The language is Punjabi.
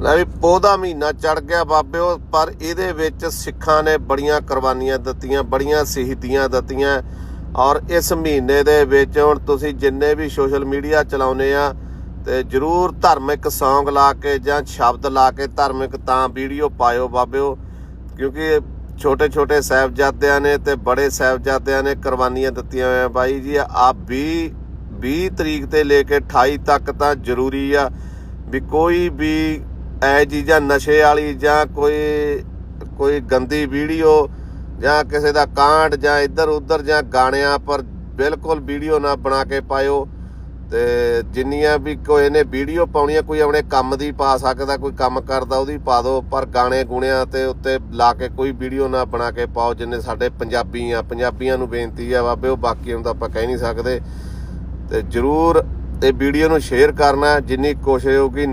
ਲੈ ਵੀ ਪੋਦਾ ਮਹੀਨਾ ਚੜ ਗਿਆ ਬਾਬਿਓ ਪਰ ਇਹਦੇ ਵਿੱਚ ਸਿੱਖਾਂ ਨੇ ਬੜੀਆਂ ਕੁਰਬਾਨੀਆਂ ਦਿੱਤੀਆਂ, ਬੜੀਆਂ ਸ਼ਹੀਦੀਆਂ ਦਿੱਤੀਆਂ। ਔਰ ਇਸ ਮਹੀਨੇ ਦੇ ਵਿੱਚ ਹੁਣ ਤੁਸੀਂ ਜਿੰਨੇ ਵੀ ਸੋਸ਼ਲ ਮੀਡੀਆ ਚਲਾਉਨੇ ਆ, ਤੇ ਜਰੂਰ ਧਾਰਮਿਕ ਸੌਂਗ ਲਾ ਕੇ ਜਾਂ ਸ਼ਬਦ ਲਾ ਕੇ ਧਾਰਮਿਕ ਤਾਂ ਵੀਡੀਓ ਪਾਇਓ ਬਾਬਿਓ, ਕਿਉਂਕਿ ਛੋਟੇ ਛੋਟੇ ਸਾਹਿਬਜ਼ਾਦਿਆਂ ਨੇ ਤੇ ਬੜੇ ਸਾਹਿਬਜ਼ਾਦਿਆਂ ਨੇ ਕੁਰਬਾਨੀਆਂ ਦਿੱਤੀਆਂ ਹੋਈਆਂ। ਬਾਈ ਜੀ ਆ 20 20 ਤਰੀਕ ਤੇ ਲੈ ਕੇ 28 ਤੱਕ ਤਾਂ ਜ਼ਰੂਰੀ ਆ ਵੀ ਕੋਈ ਵੀ ਐ ਚੀਜ਼ਾਂ, ਨਸ਼ੇ ਵਾਲੀ ਜਾਂ ਕੋਈ ਕੋਈ ਗੰਦੀ ਵੀਡੀਓ ਜਾਂ ਕਿਸੇ ਦਾ ਕਾਂਡ ਜਾਂ ਇੱਧਰ ਉੱਧਰ ਜਾਂ ਗਾਣਿਆਂ ਪਰ ਬਿਲਕੁਲ ਵੀਡੀਓ ਨਾ ਬਣਾ ਕੇ ਪਾਇਓ ਤੇ ਜਿੰਨੀਆਂ ਵੀ ਕੋਈ ਨੇ ਵੀਡੀਓ ਪਾਉਣੀਆਂ, ਕੋਈ ਆਪਣੇ ਕੰਮ ਦੀ ਪਾ ਸਕਦਾ, ਕੋਈ ਕੰਮ ਕਰਦਾ, ਉਹਦੀ ਪਾ ਦਿਓ ਪਰ ਗਾਣੇ ਗੁਣਿਆਂ ਤੇ ਉੱਤੇ ਲਾ ਕੇ ਕੋਈ ਵੀਡੀਓ ਨਾ ਬਣਾ ਕੇ ਪਾਓ ਜਿੰਨੇ ਸਾਡੇ ਪੰਜਾਬੀ ਆ। ਪੰਜਾਬੀਆਂ ਨੂੰ ਬੇਨਤੀ ਆ ਬਾਬੇ, ਉਹ ਬਾਕੀਆਂ ਨੂੰ ਤਾਂ ਆਪਾਂ ਕਹਿ ਨਹੀਂ ਸਕਦੇ। ਤੇ ਜਰੂਰ ਇਹ ਵੀਡੀਓ ਨੂੰ ਸ਼ੇਅਰ ਕਰਨਾ, ਜਿੰਨੀ ਕੋਸ਼ਿਸ਼ ਹੋਊਗੀ